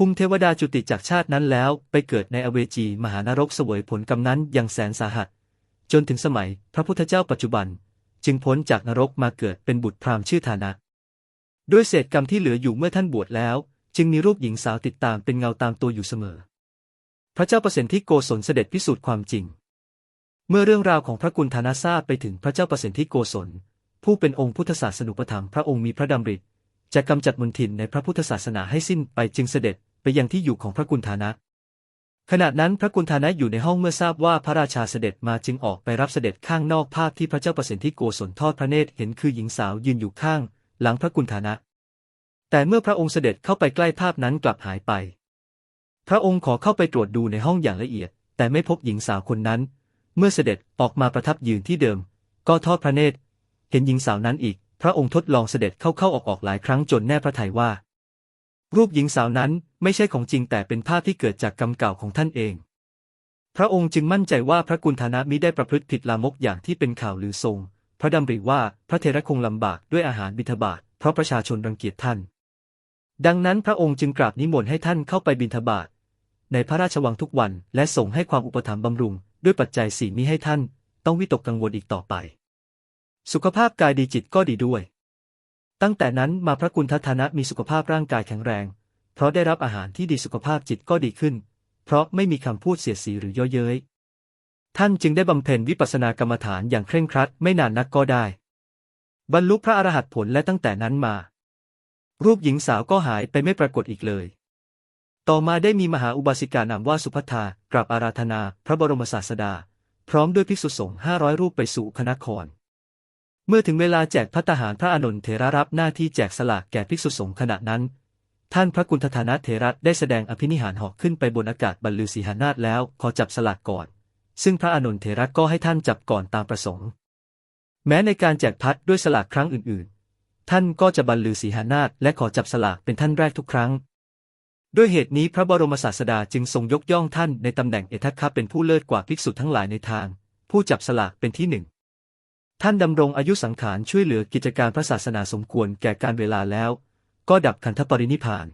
ภูมิเทวดาจุติจากชาตินั้นแล้วไปเกิดในอเวจีมหานรกเสวยผลกรรมนั้นอย่างแสนสาหัส จนถึงสมัยพระพุทธเจ้าปัจจุบัน จึงพ้นจากนรกมาเกิดเป็นบุตรพราหมณ์ชื่อฐานะ ด้วยเศษกรรมที่เหลืออยู่เมื่อท่านบวชแล้ว จึงมีรูปหญิงสาวติดตามเป็นเงาตามตัวอยู่เสมอ พระเจ้าประสิทธิโกศลเสด็จพิสูจน์ความจริง เมื่อเรื่องราวของพระกุณฑานาทราบไปถึงพระเจ้าประสิทธิโกศล ผู้เป็นองค์พุทธศาสนุปถัมภ์พระองค์มีพระดำริจะกำจัดมลทินในพระพุทธศาสนาให้สิ้นไปจึงเสด็จ ไปยังที่อยู่ของพระกุณฑานะ ขณะนั้นพระกุณฑานะอยู่ในห้องเมื่อทราบว่าพระราชาเสด็จมาจึงออกไปรับเสด็จข้างนอกภาพที่พระเจ้าประสิทธิโกศลทอดพระเนตรเห็นคือหญิงสาวยืนอยู่ข้าง หลังพระกุณฑานะ แต่เมื่อพระองค์เสด็จเข้าไปใกล้ภาพนั้นกลับหายไป พระองค์ขอเข้าไปตรวจดูในห้องอย่างละเอียด แต่ไม่พบหญิงสาวคนนั้น เมื่อเสด็จออกมาประทับยืนที่เดิม ก็ทอดพระเนตร เห็นหญิงสาวนั้นอีก พระองค์ทดลองเสด็จเข้าๆออกๆหลายครั้งจนแน่พระทัยว่ารูปหญิงสาวนั้น ไม่ใช่ของจริงแต่เป็นภาพที่เกิดจากกรรมเก่าของท่านเอง พระองค์จึงมั่นใจว่าพระกุณฑานะมิได้ประพฤติผิดลามกอย่างที่เป็นข่าวลือทรง พระดำริว่าพระเทระคงลำบากด้วยอาหารบิณฑบาตเพราะประชาชนรังเกียจท่าน ดังนั้นพระองค์จึงกราบนิมนต์ให้ท่านเข้าไปบิณฑบาตในพระราชวังทุกวันและส่งให้ความอุปถัมภ์บำรุง ด้วยปัจจัยสี่มิให้ท่าน ต้องวิตกกังวลอีกต่อไป สุขภาพกายดีจิตก็ดีด้วย ตั้งแต่นั้นมาพระกุณฑานะมีสุขภาพร่างกายแข็งแรง เพราะได้รับอาหารที่ดีสุขภาพจิตก็ดีขึ้น เพราะไม่มีคำพูดเสียดสีหรือเย่อเย้ย ท่านจึงได้บำเพ็ญวิปัสสนากรรมฐานอย่างเคร่งครัดไม่นานนักก็ได้ บรรลุพระอรหัตผลและตั้งแต่นั้นมา รูปหญิงสาวก็หายไปไม่ปรากฏอีกเลย ต่อมาได้มีมหาอุบาสิกานามว่าสุภัทธากราบอาราธนาพระบรมศาสดา พร้อมด้วยภิกษุสงฆ์ห้าร้อยรูปไปสู่คณะครเมื่อถึงเวลาแจกพัตตาหารพระอานนเถระรับหน้าที่แจกสลากแก่ภิกษุสงฆ์ขณะนั้น ท่านพระกุณฑานะเถระได้แสดงอภินิหารหอกขึ้นไปบนอากาศบรรลือสีหานาฏแล้วขอจับสลากก่อน ซึ่งพระอานนท์เถระก็ให้ท่านจับก่อนตามประสงค์ แม้ในการแจกพัดด้วยสลากครั้งอื่นๆ ท่านก็จะบรรลือสีหานาฏและขอจับสลากเป็นท่านแรกทุกครั้ง ด้วยเหตุนี้พระบรมศาสดาจึงทรงยกย่องท่านในตำแหน่งเอทัคคะเป็นผู้เลิศกว่าภิกษุทั้งหลายในทาง ผู้จับสลากเป็นที่หนึ่งท่านดำรงอายุสังขารช่วยเหลือกิจการพระศาสนาสมควรแก่การเวลาแล้ว ก็ดับขันธปรินิพพาน